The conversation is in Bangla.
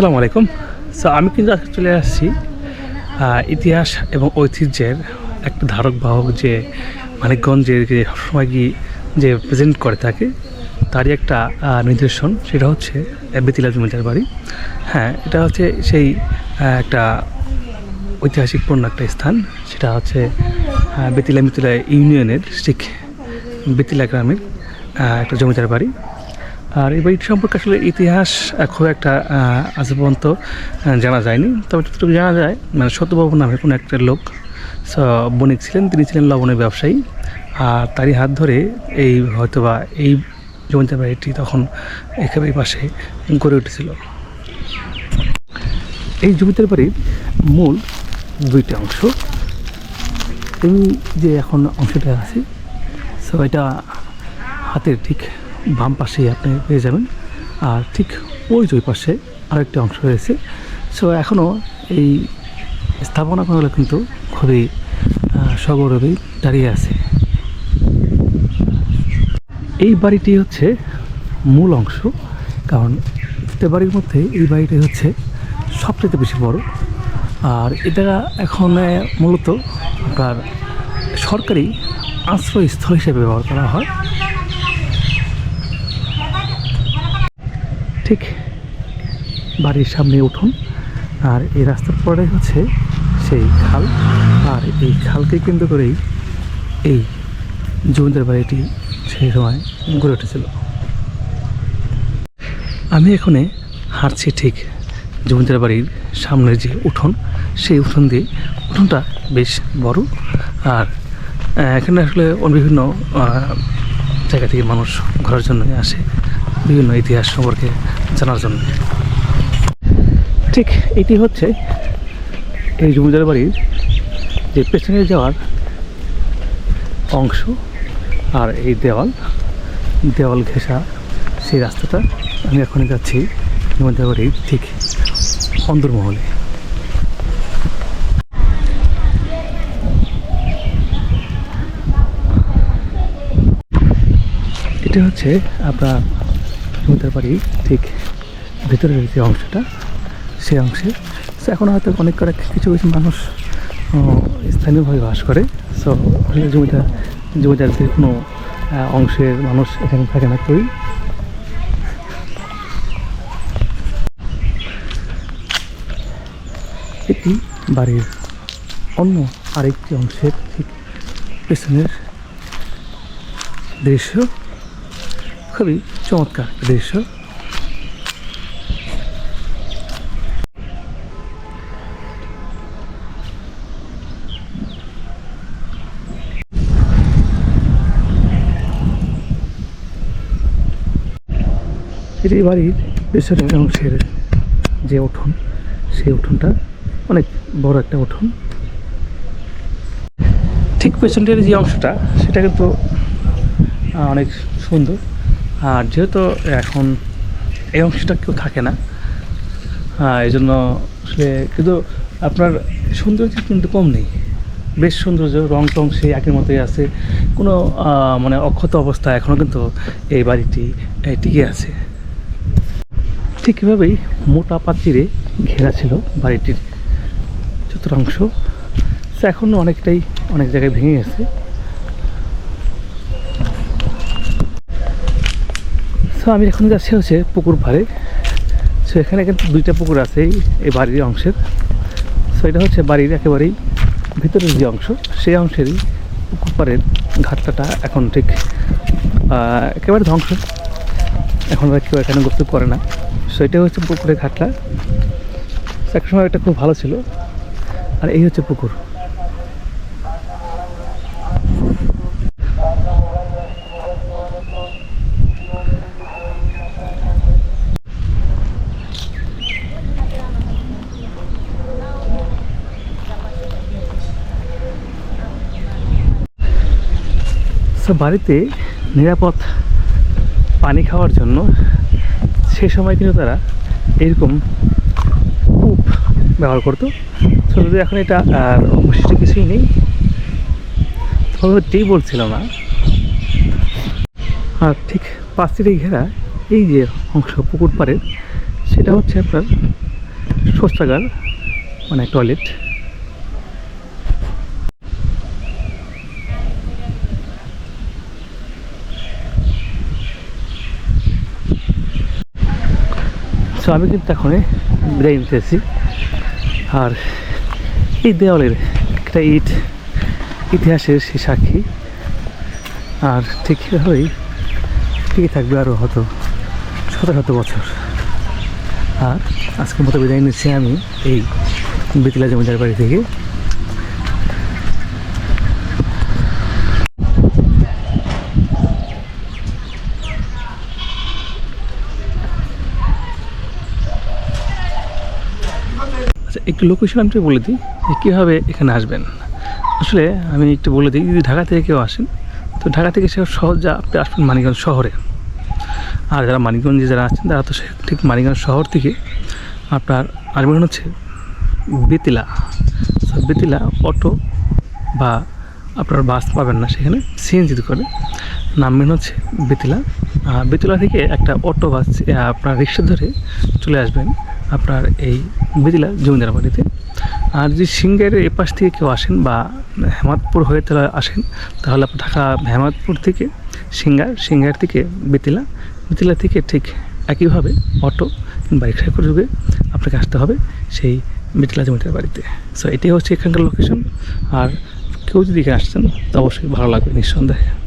আসসালামু আলাইকুম। সো আমি কিন্তু আজকে চলে আসছি ইতিহাস এবং ঐতিহ্যের একটা ধারক বাহক যে মানিকগঞ্জের যে সবসময় কি যে প্রেজেন্ট করে থাকে, তারই একটা নিদর্শন। সেটা হচ্ছে বেতিলা জমিদার বাড়ি। হ্যাঁ এটা হচ্ছে সেই একটা ঐতিহাসিকপূর্ণ একটা স্থান। সেটা হচ্ছে বেতিলা মিতিলা ইউনিয়নের ঠিক বেতিলা গ্রামের একটা জমিদার বাড়ি। আর এই বাড়িটি সম্পর্কে আসলে ইতিহাস খুব একটা আজ পর্যন্ত জানা যায়নি। তবে যতটুকু জানা যায় মানে সত্যবাবু নামে কোনো একটা লোক বণিক ছিলেন, তিনি ছিলেন লবণের ব্যবসায়ী। আর তারই হাত ধরে এই হয়তোবা এই জমিদার বাড়িটি তখন একেবারে পাশে গড়ে উঠেছিল। এই জমিদার বাড়ির মূল দুইটা অংশ। এই যে এখন অংশটা আছে, সো এটা হাতের ঠিক বাম পাশেই আপনি পেয়ে যাবেন। আর ঠিক ওই দুই পাশে আরেকটা অংশ রয়েছে। সো এখনও এই স্থাপনাগুলো কিন্তু খুবই সগৌরবেই দাঁড়িয়ে আছে। এই বাড়িটি হচ্ছে মূল অংশ, কারণ প্রত্যেক বাড়ির মধ্যে এই বাড়িটি হচ্ছে সবচেয়ে বেশি বড়। আর এটা এখন মূলত আপনার সরকারি আশ্রয়স্থল হিসেবে ব্যবহার করা হয়। ঠিক বাড়ির সামনে উঠুন। আর এই রাস্তার পরে হচ্ছে সেই খাল। আর এই খালকে কেন্দ্র করেই এই জমিদার বাড়িটি সেই সময় গড়ে উঠেছিল। আমি এখানে হাঁটছি ঠিক জমিদার বাড়ির সামনের যে উঠোন, সেই উঠোন দিয়ে। উঠোনটা বেশ বড়। আর এখানে আসলে বিভিন্ন জায়গা থেকে মানুষ ঘোরার জন্য আসে। বিভিন্ন ইতিহাস সম্পর্কে জানার জন্য। ঠিক এটি হচ্ছে এই জমিদার বাড়ির যে পেছনে যাওয়ার অংশ আর এই দেওয়াল দেওয়াল ঘেঁষা সেই রাস্তাটা। আমি এখন যাচ্ছি জমিদার বাড়ির ঠিক অন্দরমহলে। এটা হচ্ছে আপনার জমিদার বাড়ির ঠিক ভেতরের যে অংশটা, সেই অংশে। সো এখন হয়তো অনেক করে কিছু কিছু মানুষ স্থানীয়ভাবে বাস করে। সো জমিদার জমিদারদের কোনো অংশের মানুষ এখানে থাকে না কেউই। এটি বাড়ির অন্য আরেকটি অংশের ঠিক পেছনের দৃশ্য। খুবই চমৎকার দৃশ্য। এটি বাড়ির পেছনের অংশের যে উঠোন, সেই উঠোনটা অনেক বড় একটা উঠোন। ঠিক পেছনটির যে অংশটা, সেটা কিন্তু অনেক সুন্দর। আর যেহেতু এখন এই অংশটা কেউ থাকে না হ্যাঁ এই জন্য আসলে কিন্তু আপনার সৌন্দর্য কিন্তু কম নেই। বেশ সৌন্দর্য, রং টং সেই আগের মতোই আছে। কোনো মানে অক্ষত অবস্থা এখনও কিন্তু এই বাড়িটি টিকে আছে। ঠিক এভাবেই মোটা পাচিরে ঘেরা ছিল বাড়িটির চতুর্থাংশ। এখনও অনেকটাই অনেক জায়গায় ভেঙে গেছে। সো আমি এখন যাচ্ছি হচ্ছে পুকুর পাড়ে। সো এখানে কিন্তু দুইটা পুকুর আছে এই- বাড়ির অংশের। সো এটা হচ্ছে বাড়ির একেবারেই ভিতরের যে অংশ, সেই অংশেরই পুকুর পাড়ের ঘাটটাটা এখন ঠিক একেবারে ধ্বংস। এখন আর কেউ এখানে গোসল করে না। সো এটা হচ্ছে পুকুরের ঘাটটা। একটা সময় এটা খুব ভালো ছিল। আর এই হচ্ছে পুকুর। সো বাড়িতে নিরাপদ পানি খাওয়ার জন্য সে সময় কিন্তু তারা এরকম কূপ ব্যবহার করতো। তো যদি এখন এটা আর অবশিষ্ট কিছুই নেই যেই বলছিল না, আর ঠিক পাঁচিলে ঘেরা এই যে অংশ, পুকুর পাড়ের, সেটা হচ্ছে আপনার শৌচাগার মানে টয়লেট সো আমি কিন্তু এখন বিদায় নিতেছি আর এই দেওয়ালের একটা ইট, ইতিহাসের সে সাক্ষী। আর ঠিক এভাবেই টিকে থাকবে আরও হয়তো শত শত বছর। আর আজকের মতো বিদায় নিচ্ছি আমি এই বিতলা জমিদার বাড়ি থেকে। আচ্ছা একটু লোকেশন আমি বলে দিই কীভাবে এখানে আসবেন। আসলে আমি একটু বলে দিই, যদি ঢাকা থেকে কেউ আসেন, তো ঢাকা থেকে সে সহজ যা আপনি আসবেন মানিকগঞ্জ শহরে। আর যারা মানিকগঞ্জে যারা আছেন, তারা তো ঠিক মানিকগঞ্জ শহর থেকে আপনার আসবেন হচ্ছে বেতিলা। বেতিলা অটো বা আপনার বাস পাবেন না সেখানে, সিএনজি করে নামবেন হচ্ছে বেতিলা। বেতিলা থেকে একটা অটো বাস আপনার রিক্সা ধরে চলে আসবেন আপনার এই বেতিলা জমিদার বাড়িতে। আর যদি সিঙ্গারের এপাশ থেকে কেউ আসেন বা হেমাদপুর হয়ে তারা আসেন, তাহলে ঢাকা হেমাদপুর থেকে সিঙ্গার সিঙ্গার থেকে বেতিলা বেতিলা থেকে ঠিক একইভাবে অটো কিংবা রিক্সায় করে আপনাকে আসতে হবে সেই বেতিলা জমিদার বাড়িতে। সো এটাই হচ্ছে এখানকার লোকেশন আর কেউ যদি এখানে আসছেন তো অবশ্যই ভালো লাগবে, নিঃসন্দেহে।